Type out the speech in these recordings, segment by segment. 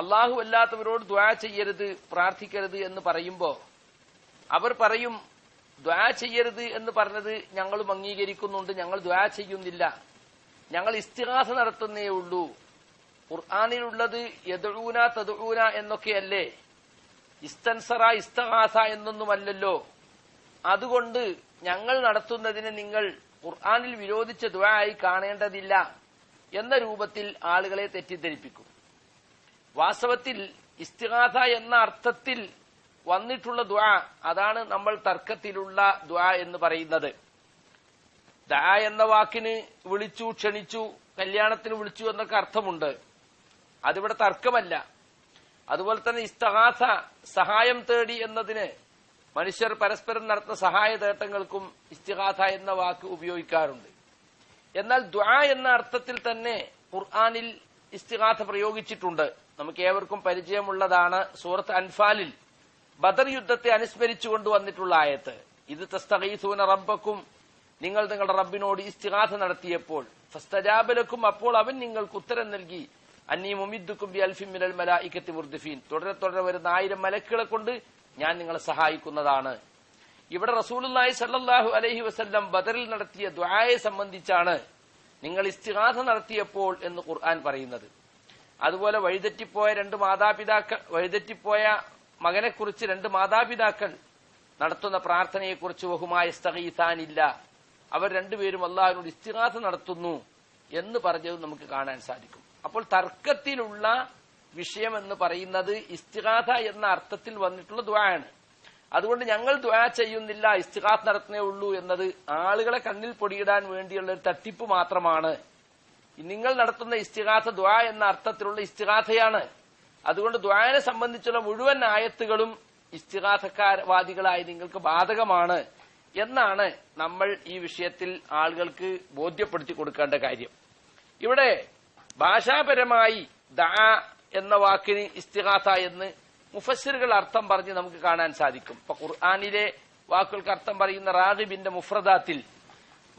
അള്ളാഹു അല്ലാത്തവരോട് ദ്വാ ചെയ്യരുത് പ്രാർത്ഥിക്കരുത് എന്ന് പറയുമ്പോ അവർ പറയും ദ്വാ ചെയ്യരുത് എന്ന് പറഞ്ഞത് ഞങ്ങളും അംഗീകരിക്കുന്നുണ്ട് ഞങ്ങൾ ദ്വാ ചെയ്യുന്നില്ല. ഞങ്ങൾ ഇസ്തിഹാസ നടത്തുന്നേ ഉള്ളൂ. ഖുർആാനിലുള്ളത് യദൂന തദൂന എന്നൊക്കെയല്ലേ? ഇസ്തൻസറ ഇസ്തഹാസ എന്നൊന്നുമല്ലല്ലോ. അതുകൊണ്ട് ഞങ്ങൾ നടത്തുന്നതിന് നിങ്ങൾ ഖുർആാനിൽ വിരോധിച്ച ദ്വാ ആയി കാണേണ്ടതില്ല എന്ന രൂപത്തിൽ ആളുകളെ തെറ്റിദ്ധരിപ്പിക്കും. വാസ്തവത്തിൽ ഇസ്തിഹാസ എന്ന അർത്ഥത്തിൽ വന്നിട്ടുള്ള ദ്വാ അതാണ് നമ്മൾ തർക്കത്തിലുള്ള ദ്വാ എന്ന് പറയുന്നത്. ദാ എന്ന വാക്കിന് വിളിച്ചു ക്ഷണിച്ചു കല്യാണത്തിന് വിളിച്ചു എന്നൊക്കെ അർത്ഥമുണ്ട്. അതിവിടെ തർക്കമല്ല. അതുപോലെ തന്നെ ഇസ്തഹാസ സഹായം തേടി എന്നതിന് മനുഷ്യർ പരസ്പരം നടത്തുന്ന സഹായ തേട്ടങ്ങൾക്കും ഇസ്തിഹാസ എന്ന വാക്ക് ഉപയോഗിക്കാറുണ്ട്. എന്നാൽ ദ്വാ എന്ന അർത്ഥത്തിൽ തന്നെ ഖുർആാനിൽ ഇസ്തിഹാസ പ്രയോഗിച്ചിട്ടുണ്ട്. നമുക്ക് ഏവർക്കും പരിചയമുള്ളതാണ് സൂറത്ത് അൻഫാലിൽ ബദർ യുദ്ധത്തെ അനുസ്മരിച്ചു കൊണ്ടുവന്നിട്ടുള്ള ആയത്ത്. ഇത് തസ്തഖീസൂന റബ്ബക്കും നിങ്ങൾ നിങ്ങളുടെ റബ്ബിനോട് ഇസ്തിഹാസ നടത്തിയപ്പോൾ ഫസ്തജാബലക്കും അപ്പോൾ അവൻ നിങ്ങൾക്ക് ഉത്തരം നൽകി അന്നീ മുമിദ്ദുക്കും ബി അൽഫിൻ മിനൽ മലായിക്കത്തി മുർദിഫീൻ. തുടരെ തുടരെ വരുന്ന ആയിരം മലക്കുകളെ കൊണ്ട് ഞാൻ നിങ്ങളെ സഹായിക്കുന്നതാണ്. ഇവിടെ റസൂലുള്ളാഹി സ്വല്ലല്ലാഹു അലൈഹി വസല്ലം ബദറിൽ നടത്തിയ ദ്വായെ സംബന്ധിച്ചാണ് നിങ്ങൾ ഇസ്തിഹാസ നടത്തിയപ്പോൾ എന്ന് ഖുർആൻ പറയുന്നത്. അതുപോലെ വഴിതെറ്റിപ്പോയ രണ്ട് മാതാപിതാക്കൾ വഴിതെറ്റിപ്പോയ മകനെക്കുറിച്ച് രണ്ട് മാതാപിതാക്കൾ നടത്തുന്ന പ്രാർത്ഥനയെക്കുറിച്ച് ബഹുമായ ഇസ്തഗീസാനില്ല. അവർ രണ്ടുപേരും അള്ളാഹിനോട് ഇസ്തിഹാസ നടത്തുന്നു എന്ന് പറഞ്ഞത് നമുക്ക് കാണാൻ സാധിക്കും. അപ്പോൾ തർക്കത്തിലുള്ള വിഷയം എന്ന് പറയുന്നത് ഇസ്തിഹാസ എന്ന അർത്ഥത്തിൽ വന്നിട്ടുള്ള ദ്വായാണ് അതുകൊണ്ട് ഞങ്ങൾ ദ്വാ ചെയ്യുന്നില്ല ഇസ്തിഹാസ് നടത്തുന്നേ ഉള്ളൂ എന്നത് ആളുകളെ കണ്ണിൽ പൊടിയിടാൻ വേണ്ടിയുള്ള ഒരു തട്ടിപ്പ് മാത്രമാണ്. നിങ്ങൾ നടത്തുന്ന ഇസ്തിഹാസ ദ്വാ എന്ന അർത്ഥത്തിലുള്ള ഇസ്തിഹാസയാണ് അതുകൊണ്ട് ദ്വായനെ സംബന്ധിച്ചുള്ള മുഴുവൻ ആയത്തുകളും ഇസ്തിഹാസക്കാരവാദികളായി നിങ്ങൾക്ക് ബാധകമാണ് എന്നാണ് നമ്മൾ ഈ വിഷയത്തിൽ ആളുകൾക്ക് ബോധ്യപ്പെടുത്തി കൊടുക്കേണ്ട കാര്യം. ഇവിടെ ഭാഷാപരമായി ദ എന്ന വാക്കിന് ഇസ്തിഹാസ എന്ന് മുഫസ്സിറുകൾ അർത്ഥം പറഞ്ഞ് നമുക്ക് കാണാൻ സാധിക്കും. ഇപ്പൊ ഖുർആാനിലെ വാക്കുകൾക്ക് അർത്ഥം പറയുന്ന റാഗിബിന്റെ മുഫ്രദാത്തിൽ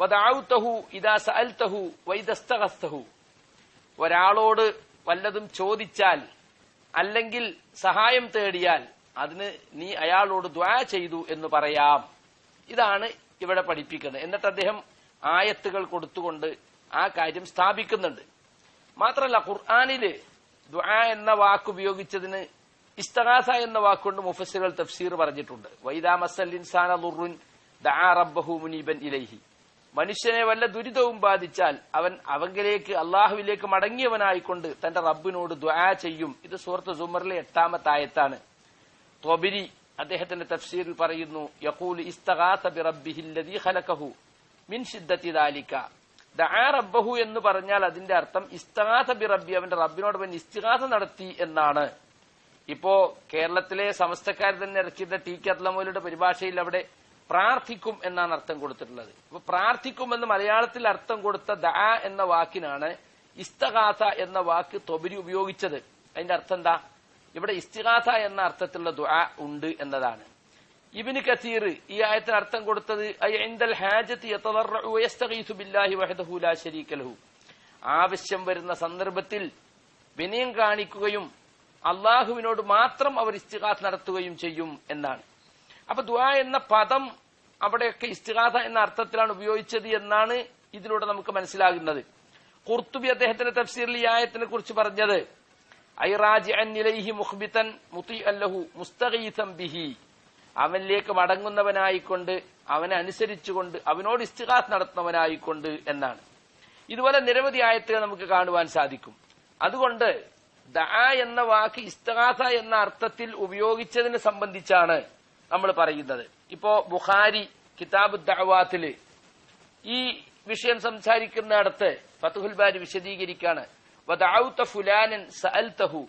വദാവുത്തഹു ഇദാ സഅൽതഹു വൈദസ്തഹസ്തഹു ഒരാളോട് വല്ലതും ചോദിച്ചാൽ അല്ലെങ്കിൽ സഹായം തേടിയാൽ അതിന് നീ അയാളോട് ദ്വാ ചെയ്തു എന്ന് പറയാം. ഇതാണ് ഇവിടെ പഠിപ്പിക്കുന്നത്. എന്നിട്ട് അദ്ദേഹം ആയത്തുകൾ കൊടുത്തുകൊണ്ട് ആ കാര്യം സ്ഥാപിക്കുന്നുണ്ട്. മാത്രമല്ല ഖുർആാനിൽ ദ്വാ എന്ന വാക്ക് ഉപയോഗിച്ചതിന് ഇസ്തഹാസ എന്ന വാക്കുകൊണ്ട് മുഫസ്സിറുകൾ തഫ്സീർ പറഞ്ഞിട്ടുണ്ട്. വൈദാ മസൽ ഇൻസാന ദുറുൻ ദാ റബ്ബഹു മുനീബൻ ഇലൈഹി. മനുഷ്യനെ വല്ല ദുരിതവും ബാധിച്ചാൽ അവൻ അവങ്കിലേക്ക് അള്ളാഹുവിലേക്ക് മടങ്ങിയവനായിക്കൊണ്ട് തന്റെ റബ്ബിനോട് ദ്വാ ചെയ്യും. ഇത് സുഹൃത്ത് സുമറിലെ എട്ടാമത്തെ ആയത്താണ്. തൊബിരി അദ്ദേഹത്തിന്റെ തഫ്സീറിൽ പറയുന്നു ഇസ്തഗാസ ബിറബ്ബിഹില്ലദീ ഖലഖഹു മിൻ ശിദ്ദത്തി ദാലിക. റബ്ബഹു എന്ന് പറഞ്ഞാൽ അതിന്റെ അർത്ഥം ഇസ്തകാസ ബി റബ്ബി അവന്റെ റബ്ബിനോട് അവൻ ഇസ്തിഗാസ നടത്തി എന്നാണ്. ഇപ്പോ കേരളത്തിലെ സമസ്തക്കാർ തന്നെ ഇറക്കിയ ടി കെ അത്ലമോലിയുടെ പരിഭാഷയിൽ അവിടെ പ്രാർത്ഥിക്കും എന്നാണ് അർത്ഥം കൊടുത്തിട്ടുള്ളത്. അപ്പൊ പ്രാർത്ഥിക്കും എന്ന് മലയാളത്തിൽ അർത്ഥം കൊടുത്ത ദ എന്ന വാക്കിനാണ് ഇസ്തഗാസ എന്ന വാക്ക് തൊബിരി ഉപയോഗിച്ചത്. അതിന്റെ അർത്ഥം എന്താ? ഇവിടെ ഇസ്തിഗാസ എന്ന അർത്ഥത്തിലുള്ള ദുആ ഉണ്ട് എന്നതാണ്. ഇബിന് കസീർ ഈ ആയത്തിന് അർത്ഥം കൊടുത്തത് ആവശ്യം വരുന്ന സന്ദർഭത്തിൽ വിനയം കാണിക്കുകയും അള്ളാഹുവിനോട് മാത്രം അവർ ഇസ്തിഗാസ് നടത്തുകയും ചെയ്യും എന്നാണ്. അപ്പൊ ദുആ എന്ന പദം അവിടെയൊക്കെ ഇസ്തിഗാസ എന്ന അർത്ഥത്തിലാണ് ഉപയോഗിച്ചത് എന്നാണ് ഇതിലൂടെ നമുക്ക് മനസ്സിലാകുന്നത്. കുർത്തുബി അദ്ദേഹത്തിന്റെ തഫ്സീറിൽ ഈ ആയത്തിനെ കുറിച്ച് പറഞ്ഞത് ബിഹി. അവനിലേക്ക് മടങ്ങുന്നവനായിക്കൊണ്ട് അവനെ അനുസരിച്ചുകൊണ്ട് അവനോട് ഇസ്തിഹാസ് നടത്തുന്നവനായിക്കൊണ്ട് എന്നാണ്. ഇതുപോലെ നിരവധി ആയത്തുകൾ നമുക്ക് കാണുവാൻ സാധിക്കും. അതുകൊണ്ട് ദ എന്ന വാക്ക് ഇസ്തഹാസ എന്ന അർത്ഥത്തിൽ ഉപയോഗിച്ചതിനെ സംബന്ധിച്ചാണ് നമ്മൾ പറയുന്നത്. ഇപ്പോ ബുഖാരി കിതാബ് ദഅവാത്തിൽ ഈ വിഷയം സംസാരിക്കുന്നിടത്ത് ഫത്തുഹുൽ ബാരി വിശദീകരിക്കാണ് ഫുലാനൻ സഅൽതഹു.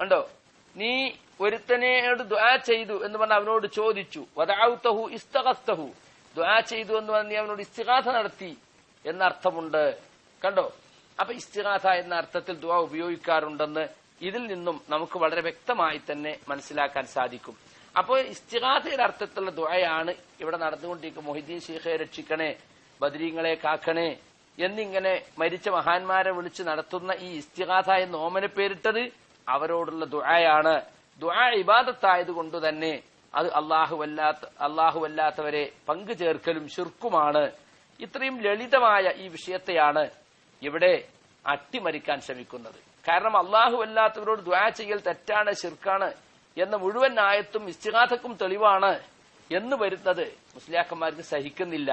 ഉണ്ടോ നീ ഒരുത്തനോട് ദ്വാ ചെയ്തു എന്ന് പറഞ്ഞ അവനോട് ചോദിച്ചു. വദാവുത്തഹു ഇസ്തഗസ്തഹു. ദ്വാ ചെയ്തു എന്ന് പറഞ്ഞ നീ അവനോട് ഇസ്തിഗാഥ നടത്തി. എന്നർത്ഥമുണ്ട്. കണ്ടോ? അപ്പൊ ഇസ്തിഗാഥ എന്ന അർത്ഥത്തിൽ ദ്വാ ഉപയോഗിക്കാറുണ്ടെന്ന് ഇതിൽ നിന്നും നമുക്ക് വളരെ വ്യക്തമായി തന്നെ മനസ്സിലാക്കാൻ സാധിക്കും. അപ്പോൾ ഇസ്തിഹാദയുടെ അർത്ഥത്തിലുള്ള ദുഴയാണ് ഇവിടെ നടന്നുകൊണ്ടിരിക്കും മൊഹിദ്ദീൻ ഷീഖെ രക്ഷിക്കണേ ബദരീങ്ങളെ കാക്കണേ എന്നിങ്ങനെ മരിച്ച മഹാന്മാരെ വിളിച്ച് നടത്തുന്ന ഈ ഇസ്തിഹാസ എന്ന് ഓമന പേരിട്ടത് അവരോടുള്ള ദുഴയാണ് ദുഴ ഇബാദത്തായത് കൊണ്ട് തന്നെ അത് അള്ളാഹുവല്ലാത്ത അള്ളാഹുവല്ലാത്തവരെ പങ്കു ചേർക്കലും ശുർക്കുമാണ്. ഇത്രയും ലളിതമായ ഈ വിഷയത്തെയാണ് ഇവിടെ അട്ടിമറിക്കാൻ ശ്രമിക്കുന്നത്. കാരണം അള്ളാഹു അല്ലാത്തവരോട് ദ്വാ ചെയ്യൽ തെറ്റാണ് ശിർക്കാണ് എന്ന മുഴുവൻ ആയത്തും ഇസ്തിഹാസക്കും തെളിവാണ് എന്ന് വരുന്നത്. മുസ്ലിയാക്കന്മാർക്ക് സഹിക്കുന്നില്ല.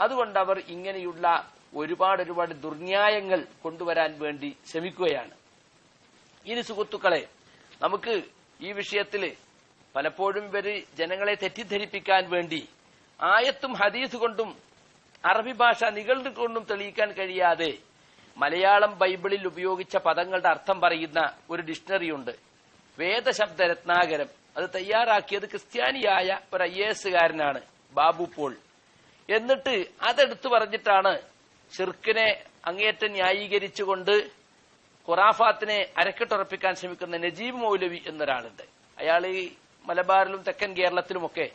അതുകൊണ്ട് അവർ ഇങ്ങനെയുള്ള ഒരുപാട് ഒരുപാട് ദുർന്യായങ്ങൾ കൊണ്ടുവരാൻ വേണ്ടി ശ്രമിക്കുകയാണ്. ഇനി സുഹൃത്തുക്കളെ നമുക്ക് ഈ വിഷയത്തിൽ പലപ്പോഴും ഇവർ ജനങ്ങളെ തെറ്റിദ്ധരിപ്പിക്കാൻ വേണ്ടി ആയത്തും ഹദീസ് കൊണ്ടും അറബി ഭാഷ നിഘണ്ടു കൊണ്ടും തെളിയിക്കാൻ കഴിയാതെ മലയാളം ബൈബിളിൽ ഉപയോഗിച്ച പദങ്ങളുടെ അർത്ഥം പറയുന്ന ഒരു ഡിക്ഷണറി ഉണ്ട് വേദശബ്ദ രത്നാകരം അത് തയ്യാറാക്കിയത് ക്രിസ്ത്യാനിയായ ഒരു ഐ എസുകാരനാണ് ബാബു പോൾ. എന്നിട്ട് അതെടുത്തു പറഞ്ഞിട്ടാണ് ഷിർക്കിനെ അങ്ങേയറ്റം ന്യായീകരിച്ചുകൊണ്ട് ഖുറാഫാത്തിനെ അരക്കെട്ടുറപ്പിക്കാൻ ശ്രമിക്കുന്ന നജീബ് മൗലവി എന്നൊരാളുണ്ട്. അയാൾ ഈ മലബാറിലും തെക്കൻ കേരളത്തിലുമൊക്കെ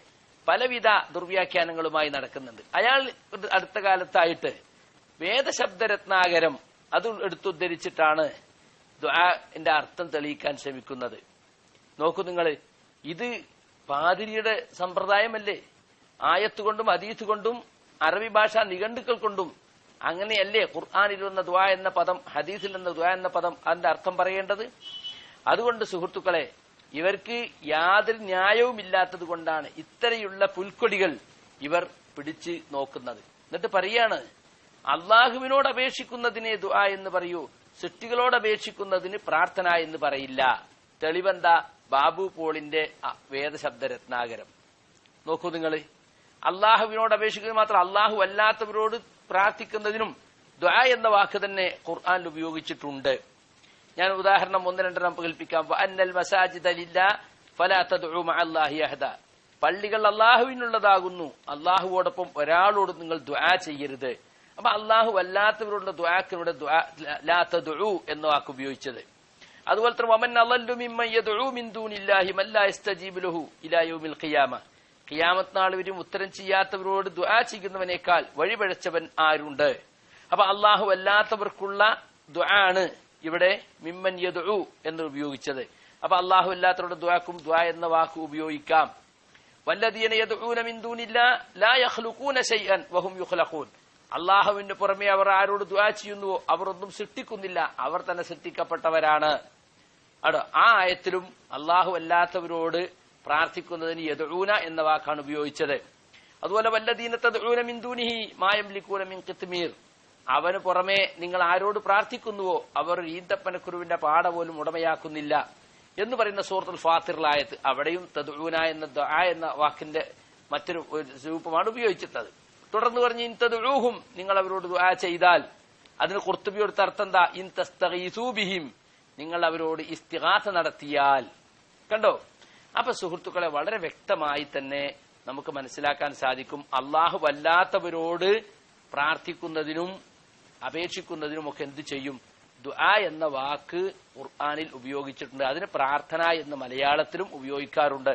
പലവിധ ദുർവ്യാഖ്യാനങ്ങളുമായി നടക്കുന്നുണ്ട്. അയാൾ അടുത്ത കാലത്തായിട്ട് വേദശബ്ദരത്നാകരം അത് എടുത്തുദ്ധരിച്ചിട്ടാണ് ദ്വാന്റെ അർത്ഥം തെളിയിക്കാൻ ശ്രമിക്കുന്നത്. നോക്കൂ നിങ്ങൾ ഇത് പാതിരിയുടെ സമ്പ്രദായമല്ലേ? ആയത്ത് കൊണ്ടും അതീത്ത് കൊണ്ടും അറബി ഭാഷാ നിഘണ്ടുക്കൾ കൊണ്ടും അങ്ങനെയല്ലേ ഖുർആാനിൽ വന്ന ദ്വാ എന്ന പദം ഹദീസിൽ വന്ന ദ്വാ എന്ന പദം അതിന്റെ അർത്ഥം പറയേണ്ടത്? അതുകൊണ്ട് സുഹൃത്തുക്കളെ ഇവർക്ക് യാതൊരു ന്യായവും ഇല്ലാത്തത് കൊണ്ടാണ് ഇത്തരയുള്ള പുൽക്കൊടികൾ ഇവർ പിടിച്ച് നോക്കുന്നത്. എന്നിട്ട് പറയാണ് അള്ളാഹുവിനോട് അപേക്ഷിക്കുന്നതിനെ ദുആ എന്ന് പറയൂ. സൃഷ്ടികളോട് അപേക്ഷിക്കുന്നതിന് പ്രാർത്ഥന എന്ന് പറയില്ല. തെളിവെന്താ? ബാബു പോളിന്റെ വേദശബ്ദ രത്നാകരം നോക്കൂ നിങ്ങൾ അള്ളാഹുവിനോട് അപേക്ഷിക്കുന്നത് മാത്രം അള്ളാഹു അല്ലാത്തവരോട് പ്രാർത്ഥിക്കുന്നതിനും ദ്വാ എന്ന വാക്ക് തന്നെ ഖുർആാനിൽ ഉപയോഗിച്ചിട്ടുണ്ട്. ഞാൻ ഉദാഹരണം ഒന്ന് രണ്ടെണ്ണം കൽപ്പിക്കാം അന്നൽ മസാജിദ പള്ളികൾ അള്ളാഹുവിനുള്ളതാകുന്നു. അള്ളാഹുവോടൊപ്പം ഒരാളോട് നിങ്ങൾ ദ്വാ ചെയ്യരുത്. അപ്പൊ അള്ളാഹു അല്ലാത്തവരോടുള്ള ദ്വാക്കിനോട് ലാ തദ്ഉ എന്ന വാക്ക് ഉപയോഗിച്ചത്. അതുപോലെ തന്നെ വമൻ അളല്ലു മിമ്മൻ യദ്ഉ മിൻ ദൂനില്ലാഹി മൻ യസ്തജീബു ലഹു ഇലാ യൗമിൽ ഖിയാമ. ഖിയാമത്ത് ഉത്തരം ചെയ്യാത്തവരോട് ദുആ ചെയ്യുന്നവനേക്കാൾ വഴിപഴച്ചവൻ ആരുണ്ട്? അപ്പൊ അള്ളാഹു അല്ലാത്തവർക്കുള്ള ദുആ ആണ് ഇവിടെ മിമ്മൻ യദു എന്ന് ഉപയോഗിച്ചത്. അപ്പൊ അള്ളാഹു അല്ലാത്തവരുടെ ദ്വാക്കും ദുആ എന്ന വാക്ക് ഉപയോഗിക്കാം. വല്ലദീന യദുന മിൻ ദൂനില്ലാ ലാ യഖ്ലുഖൂന ശൈഅൻ വഹും യുഖ്ലഖൂൻ. അള്ളാഹുവിന്റെ പുറമെ അവർ ആരോട് ദ്വാ ചെയ്യുന്നുവോ അവരൊന്നും സൃഷ്ടിക്കുന്നില്ല. അവർ തന്നെ സൃഷ്ടിക്കപ്പെട്ടവരാണ്. അടോ ആ ആയത്തിലും അള്ളാഹു അല്ലാത്തവരോട് പ്രാർത്ഥിക്കുന്നതിന് യദൂന എന്ന വാക്കാണ് ഉപയോഗിച്ചത്. അതുപോലെ വല്ലദീനത്തെ മിന്ദൂനിഹി മായം ലിക്കൂന മിൻ കിത്മീർ. അവന് പുറമെ നിങ്ങൾ ആരോട് പ്രാർത്ഥിക്കുന്നുവോ അവർ ഈന്തപ്പനക്കുരുവിന്റെ പാട പോലും ഉടമയാക്കുന്നില്ല എന്ന് പറയുന്ന സൂറത്തുൽ ഫാത്തിറിലായത് അവിടെയും തദ്ഊന എന്ന എന്ന വാക്കിന്റെ മറ്റൊരു രൂപമാണ് ഉപയോഗിച്ചിട്ടത് തുടർന്ന് പറഞ്ഞ് ഇൻ തദ്ഊഹും നിങ്ങൾ അവരോട് ദുആ ചെയ്താൽ. അതിന് കുർത്തുബിയോടുത്ത അർത്ഥം എന്താ ഇൻ തസ്തഗീസൂ ബിഹിം നിങ്ങൾ അവരോട് ഇസ്തിഗാസ നടത്തിയാൽ. കണ്ടോ? അപ്പൊ സുഹൃത്തുക്കളെ വളരെ വ്യക്തമായി തന്നെ നമുക്ക് മനസ്സിലാക്കാൻ സാധിക്കും അള്ളാഹു വല്ലാത്തവരോട് പ്രാർത്ഥിക്കുന്നതിനും അപേക്ഷിക്കുന്നതിനും ഒക്കെ എന്ത് ചെയ്യും? ദുആ എന്ന വാക്ക് ഖുർആാനിൽ ഉപയോഗിച്ചിട്ടുണ്ട്. അതിന് പ്രാർത്ഥന എന്ന് മലയാളത്തിലും ഉപയോഗിക്കാറുണ്ട്.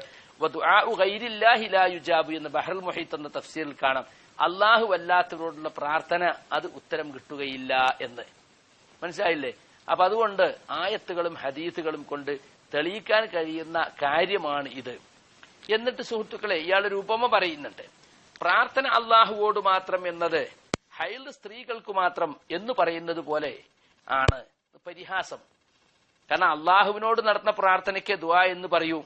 ഗൈരില്ലാഹി ലാ യുജാബു എന്ന് ബഹ്റൽ മൊഹീത്ത് എന്ന തഫ്സീറിൽ കാണാം. അള്ളാഹു അല്ലാത്തവരോടുള്ള പ്രാർത്ഥന അത് ഉത്തരം കിട്ടുകയില്ല എന്ന്. മനസ്സിലായില്ലേ? അപ്പൊ അതുകൊണ്ട് ആയത്തുകളും ഹദീസുകളും കൊണ്ട് തെളിയിക്കാൻ കഴിയുന്ന കാര്യമാണ് ഇത്. എന്നിട്ട് സുഹൃത്തുക്കളെ ഇയാളൊരു ഉപമ പറയുന്നുണ്ട്. പ്രാർത്ഥന അള്ളാഹുവോട് മാത്രം എന്നത് ഹൈൽ സ്ത്രീകൾക്ക് മാത്രം എന്ന് പറയുന്നത് പോലെ ആണ് പരിഹാസം. കാരണം അള്ളാഹുവിനോട് നടത്തുന്ന പ്രാർത്ഥനയ്ക്ക് ദുആ എന്ന് പറയൂ.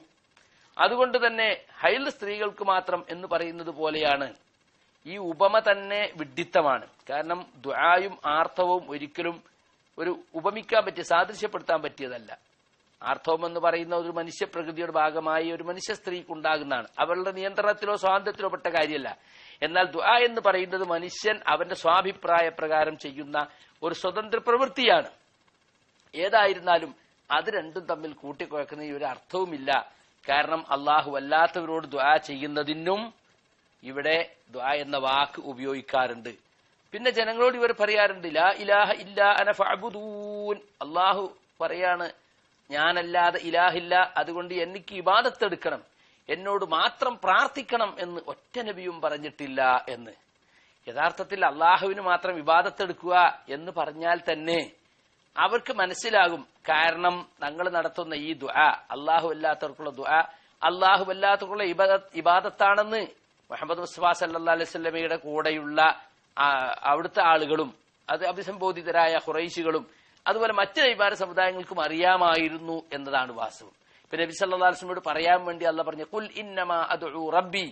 അതുകൊണ്ട് തന്നെ ഹൈൽ സ്ത്രീകൾക്ക് മാത്രം എന്ന് പറയുന്നത് പോലെയാണ് ഈ ഉപമ തന്നെ വിഡിത്തമാണ് കാരണം ദ്വായും ആർത്തവവും ഒരിക്കലും ഒരു ഉപമിക്കാൻ പറ്റിയ സാദൃശ്യപ്പെടുത്താൻ പറ്റിയതല്ല. ആർത്തവം എന്ന് പറയുന്ന ഒരു മനുഷ്യ പ്രകൃതിയുടെ ഭാഗമായി ഒരു മനുഷ്യ സ്ത്രീക്ക് ഉണ്ടാകുന്നതാണ്. അവളുടെ നിയന്ത്രണത്തിലോ സ്വാതന്ത്ര്യത്തിലോ പെട്ട കാര്യമല്ല. എന്നാൽ ദുആ എന്ന് പറയുന്നത് മനുഷ്യൻ അവന്റെ സ്വാഭിപ്രായ പ്രകാരം ചെയ്യുന്ന ഒരു സ്വതന്ത്ര പ്രവൃത്തിയാണ്. ഏതായിരുന്നാലും അത് രണ്ടും തമ്മിൽ കൂട്ടിക്കുഴക്കുന്ന ഈ ഒരു അർത്ഥവുമില്ല. കാരണം അള്ളാഹു അല്ലാത്തവരോട് ദ്വാ ചെയ്യുന്നതിനും ഇവിടെ ദ്വാ എന്ന വാക്ക് ഉപയോഗിക്കാറുണ്ട്. പിന്നെ ജനങ്ങളോട് ഇവർ പറയാറുണ്ട് ലാ ഇലാഹ ഇല്ല അന ഫഅബുദൂൻ. അള്ളാഹു പറയാണ് ഞാനല്ലാതെ ഇലാഹില്ല അതുകൊണ്ട് എനിക്ക് ഇബാദത്തെടുക്കണം. എന്നോട് മാത്രം പ്രാർത്ഥിക്കണം എന്ന് ഒറ്റ നബിയും പറഞ്ഞിട്ടില്ല എന്ന്. യഥാർത്ഥത്തിൽ അള്ളാഹുവിന് മാത്രം വിവാദത്തെടുക്കുക എന്ന് പറഞ്ഞാൽ തന്നെ അവർക്ക് മനസ്സിലാകും. കാരണം ഞങ്ങൾ നടത്തുന്ന ഈ ദുആ അള്ളാഹു അല്ലാത്തവർക്കുള്ള ദുആ അള്ളാഹു അല്ലാത്തവർക്കുള്ള ഇബാദത്ത് ഇബാദത്താണെന്ന് മുഹമ്മദ് മുസ്ബാ സല്ലാ അലൈഹി സ്വലമയുടെ കൂടെയുള്ള അവിടുത്തെ ആളുകളും അത് അഭിസംബോധിതരായ ഹുറൈശികളും അതുപോലെ മറ്റ് നൈബാര സമുദായങ്ങൾക്കും അറിയാമായിരുന്നു എന്നതാണ് വാസ്തവം. ഇപ്പൊ നബി സല്ലാ അലിസ്ലമോട് പറയാൻ വേണ്ടി അല്ല പറഞ്ഞു കുൽ ഇന്നമാ അദുഉ റബ്ബി.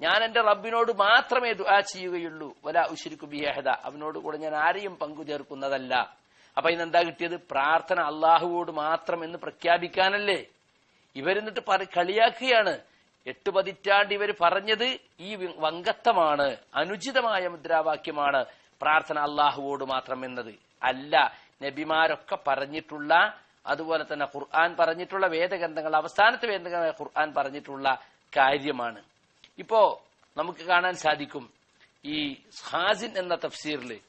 ഞാൻ എന്റെ റബ്ബിനോട് മാത്രമേ ദുആ ചെയ്യുകയുള്ളൂ. വല ഉശിരിക്കു ബിയഹദ അവനോട് കൂടെ ഞാൻ ആരെയും പങ്കു ചേർക്കുന്നതല്ല അപ്പൊ ഇന്നെന്താ കിട്ടിയത്? പ്രാർത്ഥന അള്ളാഹുവോട് മാത്രം എന്ന് പ്രഖ്യാപിക്കാനല്ലേ? ഇവരെന്നിട്ട് കളിയാക്കുകയാണ്. എട്ട് പതിറ്റാണ്ട് ഇവർ പറഞ്ഞത് ഈ വങ്കത്വമാണ് അനുചിതമായ മുദ്രാവാക്യമാണ്. പ്രാർത്ഥന അള്ളാഹുവോട് മാത്രം എന്നത്. അല്ല നബിമാരൊക്കെ പറഞ്ഞിട്ടുള്ള അതുപോലെ തന്നെ ഖുർആൻ പറഞ്ഞിട്ടുള്ള വേദഗ്രന്ഥങ്ങൾ അവസാനത്തെ വേദഗ്രന്ഥമായ ഖുർആൻ പറഞ്ഞിട്ടുള്ള കാര്യമാണ്. ഇപ്പോ നമുക്ക് കാണാൻ സാധിക്കും. ഈ ഹാസിൻ എന്ന തഫ്സീറിൽ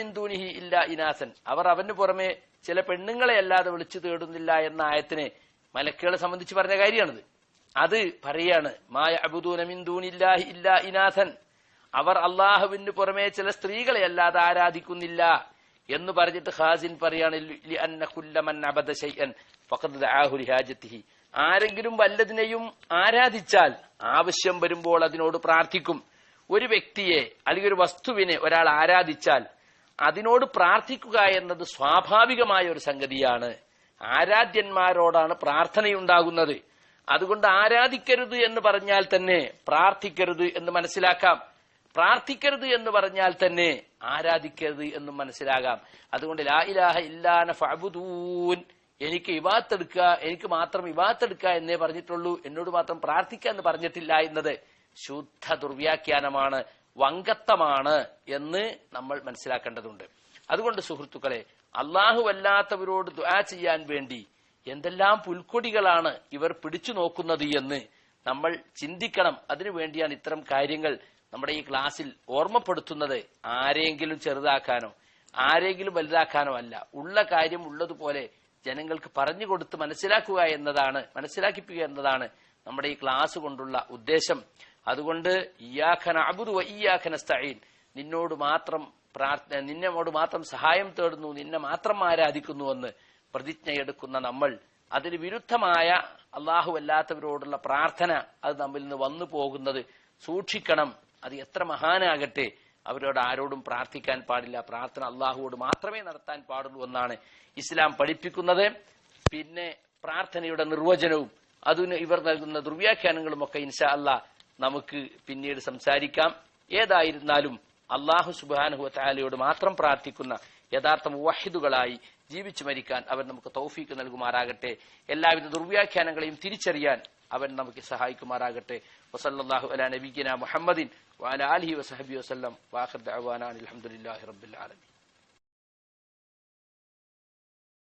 ഇൻദൂനിഹി ഇല്ല ഇനാസൻ. അവർ അവന് പുറമെ ചില പെണ്ണുങ്ങളെ അല്ലാതെ വിളിച്ചു തേടുന്നില്ല എന്ന ആയത്തിനെ മലക്കുകളെ സംബന്ധിച്ച് പറഞ്ഞ കാര്യമാണിത്. അത് പറയാണ് മായ അബുദൂനമിന്ദൂനില്ലാഹി ഇല്ല ഇനാഥൻ. അവർ അള്ളാഹുവിന് പുറമെ ചില സ്ത്രീകളെ അല്ലാതെ ആരാധിക്കുന്നില്ല എന്ന് പറഞ്ഞിട്ട് ഹാസിൻ പറയാണ് ആരെങ്കിലും വല്ലതിനെയും ആരാധിച്ചാൽ ആവശ്യം വരുമ്പോൾ അതിനോട് പ്രാർത്ഥിക്കും. ഒരു വ്യക്തിയെ അല്ലെങ്കിൽ ഒരു വസ്തുവിനെ ഒരാൾ ആരാധിച്ചാൽ അതിനോട് പ്രാർത്ഥിക്കുക എന്നത് സ്വാഭാവികമായ ഒരു സംഗതിയാണ്. ആരാധ്യന്മാരോടാണ് പ്രാർത്ഥനയുണ്ടാകുന്നത്. അതുകൊണ്ട് ആരാധിക്കരുത് എന്ന് പറഞ്ഞാൽ തന്നെ പ്രാർത്ഥിക്കരുത് എന്ന് മനസ്സിലാക്കാം. പ്രാർത്ഥിക്കരുത് എന്ന് പറഞ്ഞാൽ തന്നെ ആരാധിക്കരുത് എന്നും മനസ്സിലാകാം. അതുകൊണ്ട് ലാ ഇലാഹ ഇല്ലാന ഫഅബുദൂൻ. എനിക്ക് ഇവാത്തെടുക്കുക എനിക്ക് മാത്രം ഇവാത്തെടുക്കുക എന്നേ പറഞ്ഞിട്ടുള്ളൂ. എന്നോട് മാത്രം പ്രാർത്ഥിക്കുക എന്ന് പറഞ്ഞിട്ടില്ല എന്നത് ശുദ്ധ ദുർവ്യാഖ്യാനമാണ് വങ്കത്തമാണ് എന്ന് നമ്മൾ മനസ്സിലാക്കേണ്ടതുണ്ട്. അതുകൊണ്ട് സുഹൃത്തുക്കളെ അള്ളാഹു അല്ലാത്തവരോട് ദുആ ചെയ്യാൻ വേണ്ടി എന്തെല്ലാം പുൽക്കൊടികളാണ് ഇവർ പിടിച്ചു നോക്കുന്നത് എന്ന് നമ്മൾ ചിന്തിക്കണം. അതിനുവേണ്ടിയാണ് ഇത്തരം കാര്യങ്ങൾ നമ്മുടെ ഈ ക്ലാസ്സിൽ ഓർമ്മപ്പെടുത്തുന്നത്. ആരെങ്കിലും ചെറുതാക്കാനോ ആരെങ്കിലും വലുതാക്കാനോ അല്ല. ഉള്ള കാര്യം ഉള്ളതുപോലെ ജനങ്ങൾക്ക് പറഞ്ഞു കൊടുത്ത് മനസ്സിലാക്കുക എന്നതാണ് മനസ്സിലാക്കിപ്പിക്കുക എന്നതാണ് നമ്മുടെ ഈ ക്ലാസ് കൊണ്ടുള്ള ഉദ്ദേശം. അതുകൊണ്ട് നിന്നോട് മാത്രം പ്രാർത്ഥന നിന്നോട് മാത്രം സഹായം തേടുന്നു നിന്നെ മാത്രം ആരാധിക്കുന്നുവെന്ന് പ്രതിജ്ഞയെടുക്കുന്ന നമ്മൾ അതിന് വിരുദ്ധമായ അള്ളാഹു അല്ലാത്തവരോടുള്ള പ്രാർത്ഥന അത് നമ്മിൽ നിന്ന് വന്നു പോകുന്നത്. സൂക്ഷിക്കണം അത് എത്ര മഹാനാകട്ടെ അവരോട് ആരോടും പ്രാർത്ഥിക്കാൻ പാടില്ല. പ്രാർത്ഥന അള്ളാഹുവോട് മാത്രമേ നടത്താൻ പാടുള്ളൂ എന്നാണ് ഇസ്ലാം പഠിപ്പിക്കുന്നത്. പിന്നെ പ്രാർത്ഥനയുടെ നിർവചനവും അതിന് ഇവർ നൽകുന്ന ദുർവ്യാഖ്യാനങ്ങളും ഒക്കെ ഇൻഷാ അല്ല നമുക്ക് പിന്നീട് സംസാരിക്കാം. ഏതായിരുന്നാലും അള്ളാഹു സുബാനുഹു താലയോട് മാത്രം പ്രാർത്ഥിക്കുന്ന യഥാർത്ഥ വഹിദുകളായി ജീവിച്ചു മരിക്കാൻ അവൻ നമുക്ക് തൗഫീക്ക് നൽകുമാറാകട്ടെ. എല്ലാവിധ ദുർവ്യാഖ്യാനങ്ങളെയും തിരിച്ചറിയാൻ അവൻ നമുക്ക് സഹായിക്കുമാറാകട്ടെ. വസല്ലാഹു അല നബീന മുഹമ്മദിൻ വാല അലഹി വസഹബി വസ്ലം വാഹർ ദഅവാന അലഹമുല്ലാഹി റബ്ബിൽ ആലമീൻ.